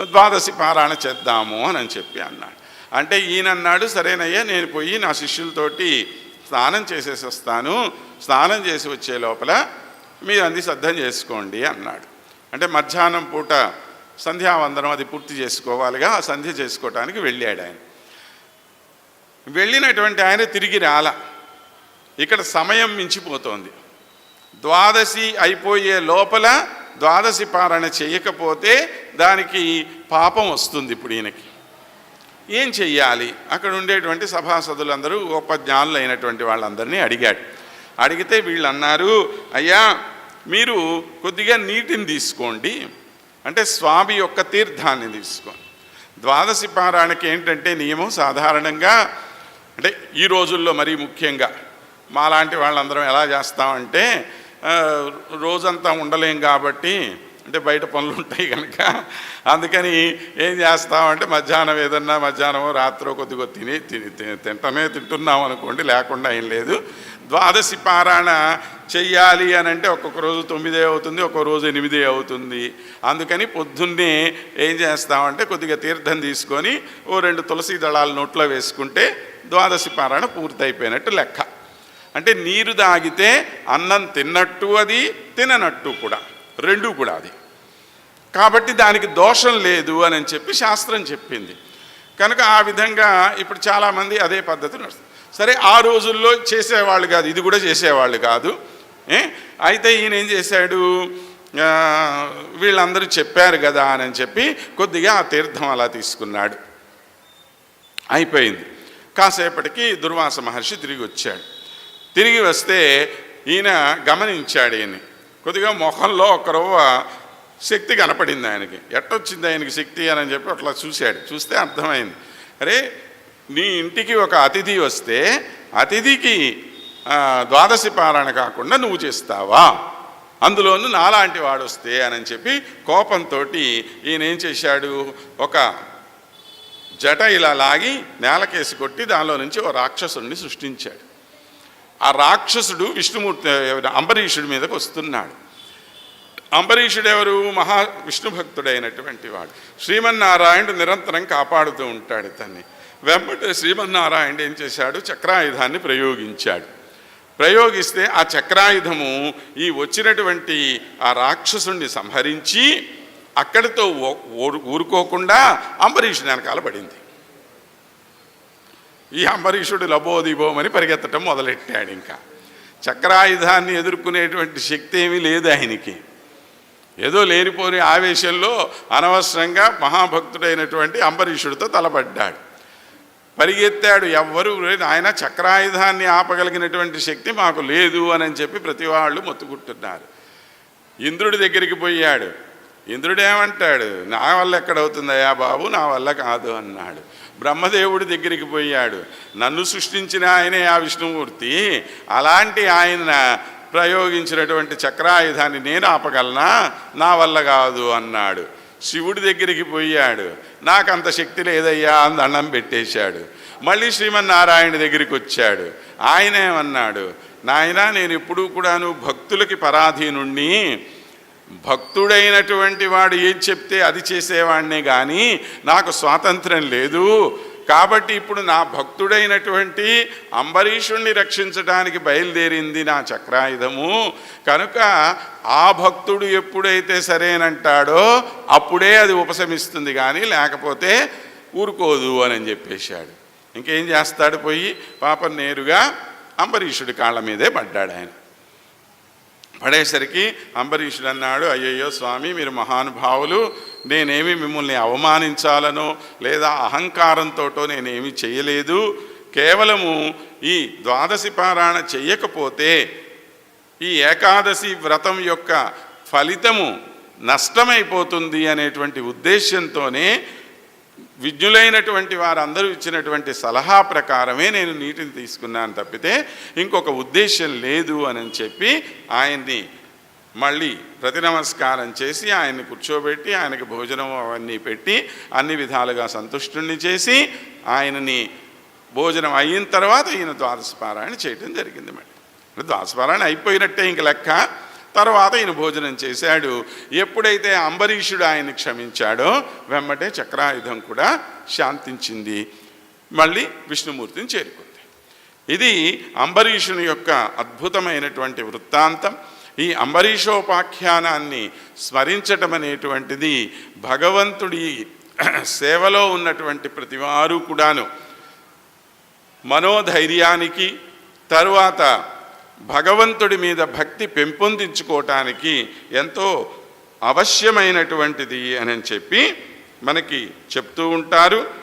ద్వాదశి పారాయణ చేద్దాము అని చెప్పి అన్నాడు. అంటే ఈయనన్నాడు సరేనయ్యా నేను పోయి నా శిష్యులతోటి స్నానం చేసేసి వస్తాను. స్నానం చేసి వచ్చే లోపల మీరు అంది సిద్ధం చేసుకోండి అన్నాడు. అంటే మధ్యాహ్నం పూట సంధ్యావందనం అది పూర్తి చేసుకోవాలిగా ఆ సంధ్య చేసుకోవటానికి వెళ్ళాడు ఆయన. వెళ్ళినటువంటి ఆయన తిరిగి రాల. ఇక్కడ సమయం మించిపోతోంది. ద్వాదశి అయిపోయే లోపల ద్వాదశి పారణ చేయకపోతే దానికి పాపం వస్తుంది ఇప్పుడు ఈయనకి. ఏం చెయ్యాలి? అక్కడ ఉండేటువంటి సభాసదులందరూ గొప్ప జ్ఞానులు అయినటువంటి వాళ్ళందరినీ అడిగాడు. అడిగితే వీళ్ళు అన్నారు అయ్యా మీరు కొద్దిగా నీటిని తీసుకోండి. అంటే స్వామి యొక్క తీర్థాన్ని తీసుకోండి ద్వాదశి పారాయణకి ఏంటంటే నియమం సాధారణంగా అంటే ఈ రోజుల్లో మరీ ముఖ్యంగా మాలాంటి వాళ్ళందరం ఎలా చేస్తామంటే రోజంతా ఉండలేం కాబట్టి అంటే బయట పనులు ఉంటాయి కనుక. అందుకని ఏం చేస్తామంటే మధ్యాహ్నం ఏదన్నా మధ్యాహ్నం రాత్రో కొద్దిగా తిని తిని తింటమే తింటున్నాం అనుకోండి లేకుండా ఏం లేదు. ద్వాదశి పారాయణ చెయ్యాలి అని అంటే ఒక్కొక్క రోజు తొమ్మిదే అవుతుంది ఒక్కొక్క రోజు ఎనిమిదే అవుతుంది. అందుకని పొద్దున్నే ఏం చేస్తామంటే కొద్దిగా తీర్థం తీసుకొని ఓ రెండు తులసి దళాలు నోట్లో వేసుకుంటే ద్వాదశి పారాయణ పూర్తయిపోయినట్టు లెక్క. అంటే నీరు తాగితే అన్నం తిన్నట్టు అది తిననట్టు కూడా. రెండు కూడా అది. కాబట్టి దానికి దోషం లేదు అని చెప్పి శాస్త్రం చెప్పింది. కనుక ఆ విధంగా ఇప్పుడు చాలామంది అదే పద్ధతి నడుస్తుంది. సరే ఆ రోజుల్లో చేసేవాళ్ళు కాదు ఇది కూడా చేసేవాళ్ళు కాదు. ఏ? అయితే ఈయన ఏం చేశాడు? వీళ్ళందరూ చెప్పారు కదా అని చెప్పి కొద్దిగా ఆ తీర్థం అలా తీసుకున్నాడు. అయిపోయింది. కాసేపటికి దుర్వాస మహర్షి తిరిగి వచ్చాడు. తిరిగి వస్తే ఈయన గమనించాడు ఈయన్ని. కొద్దిగా మొహంలో ఒక రవ్వ శక్తి కనపడింది ఆయనకి. ఎట్టొచ్చింది ఆయనకి శక్తి అని చెప్పి అట్లా చూశాడు. చూస్తే అర్థమైంది. అరే నీ ఇంటికి ఒక అతిథి వస్తే అతిథికి ద్వాదశి పారాయణ కాకుండా నువ్వు చేస్తావా? అందులోనూ నాలాంటి వాడు వస్తే అని చెప్పి కోపంతో ఈయన ఏం చేశాడు? ఒక జట ఇలా లాగి నేలకేసి కొట్టి దానిలో నుంచి ఓ రాక్షసుడిని సృష్టించాడు. ఆ రాక్షసుడు విష్ణుమూర్తి అంబరీషుడి మీదకి వస్తున్నాడు. అంబరీషుడు ఎవరు మహా విష్ణు భక్తుడైనటువంటి వాడు. శ్రీమన్నారాయణుడు నిరంతరం కాపాడుతూ ఉంటాడు తన్ని వెంబటి శ్రీమన్నారాయణుడు ఏం చేశాడు? చక్రాయుధాన్ని ప్రయోగించాడు. ప్రయోగిస్తే ఆ చక్రాయుధము ఈ వచ్చినటువంటి ఆ రాక్షసుణ్ణి సంహరించి అక్కడితో ఊరు- ఊరుకోకుండా అంబరీషుని వెనకాల పడింది. ఈ అంబరీషుడు లబోదిబోమని పరిగెత్తటం మొదలెట్టాడు ఇంకా. చక్రాయుధాన్ని ఎదుర్కొనేటువంటి శక్తి ఏమీ లేదు ఆయనకి. ఏదో లేనిపోని ఆవేశంలో అనవసరంగా మహాభక్తుడైనటువంటి అంబరీషుడితో తలపడ్డాడు. పరిగెత్తాడు ఎవ్వరూ ఆయన చక్రాయుధాన్ని ఆపగలిగినటువంటి శక్తి మాకు లేదు అని చెప్పి ప్రతి వాళ్ళు మొత్తుకుంటున్నారు. ఇంద్రుడి దగ్గరికి పోయాడు. ఇంద్రుడేమంటాడు నా వల్ల ఎక్కడవుతుందయ్యా బాబు? నా వల్ల కాదు అన్నాడు. బ్రహ్మదేవుడి దగ్గరికి పోయాడు. నన్ను సృష్టించిన ఆయనే ఆ విష్ణుమూర్తి. అలాంటి ఆయన ప్రయోగించినటువంటి చక్రాయుధాన్ని నేను ఆపగలనా? నా వల్ల కాదు అన్నాడు. శివుడి దగ్గరికి పోయాడు. నాకు అంత శక్తి లేదయ్యా అని దండం పెట్టేశాడు. మళ్ళీ శ్రీమన్నారాయణ దగ్గరికి వచ్చాడు. ఆయనేమన్నాడు? నాయన నాయనా నేను ఎప్పుడూ కూడాను భక్తులకి పరాధీనుణ్ణి. భక్తుడైనటువంటి వాడు ఏం చెప్తే అది చేసేవాడినే కానీ నాకు స్వాతంత్రం లేదు. కాబట్టి ఇప్పుడు నా భక్తుడైనటువంటి అంబరీషుణ్ణి రక్షించడానికి బయలుదేరింది నా చక్రాయుధము. కనుక ఆ భక్తుడు ఎప్పుడైతే సరేనంటాడో అప్పుడే అది ఉపశమిస్తుంది కానీ లేకపోతే ఊరుకోదు అని చెప్పేశాడు. ఇంకేం చేస్తాడు పోయి? పాపం నేరుగా అంబరీషుడి కాళ్ళ మీదే పడ్డాడు ఆయన పడేసరికి అంబరీషుడు అన్నాడు అయ్యయ్యో స్వామి మీరు మహానుభావులు నేనేమి మిమ్మల్ని అవమానించాలనో లేదా అహంకారంతోటో నేనేమి చేయలేదు. కేవలము ఈ ద్వాదశి పారాయణ చేయకపోతే ఈ ఏకాదశి వ్రతం యొక్క ఫలితము నష్టమైపోతుంది అనేటువంటి ఉద్దేశంతోనే విజ్ఞులైనటువంటి వారందరూ ఇచ్చినటువంటి సలహా ప్రకారమే నేను నీటిని తీసుకున్నాను తప్పితే ఇంకొక ఉద్దేశం లేదు అని చెప్పి ఆయన్ని మళ్ళీ ప్రతి నమస్కారం చేసి ఆయన్ని కూర్చోబెట్టి ఆయనకు భోజనం అవన్నీ పెట్టి అన్ని విధాలుగా సంతుష్టుని చేసి ఆయనని భోజనం అయిన తర్వాత ఈయన ద్వాదశ పారాయణ చేయటం జరిగింది మేడం. ద్వాదశ పారాయణ అయిపోయినట్టే ఇంక లెక్క. తర్వాత ఈయన భోజనం చేశాడు. ఎప్పుడైతే అంబరీషుడు ఆయన్ని క్షమించాడో వెంబటే చక్రాయుధం కూడా శాంతించింది. మళ్ళీ విష్ణుమూర్తిని చేరుకుంది. ఇది అంబరీషుని యొక్క అద్భుతమైనటువంటి వృత్తాంతం. ఈ అంబరీషోపాఖ్యానాన్ని స్మరించటం అనేటువంటిది భగవంతుడి సేవలో ఉన్నటువంటి ప్రతివారు కూడాను. మనోధైర్యానికి తరువాత భగవంతుడి మీద భక్తి పెంపొందించుకోవటానికి ఎంతో అవశ్యమైనటువంటిది అని చెప్పి మనకి చెప్తూ ఉంటారు.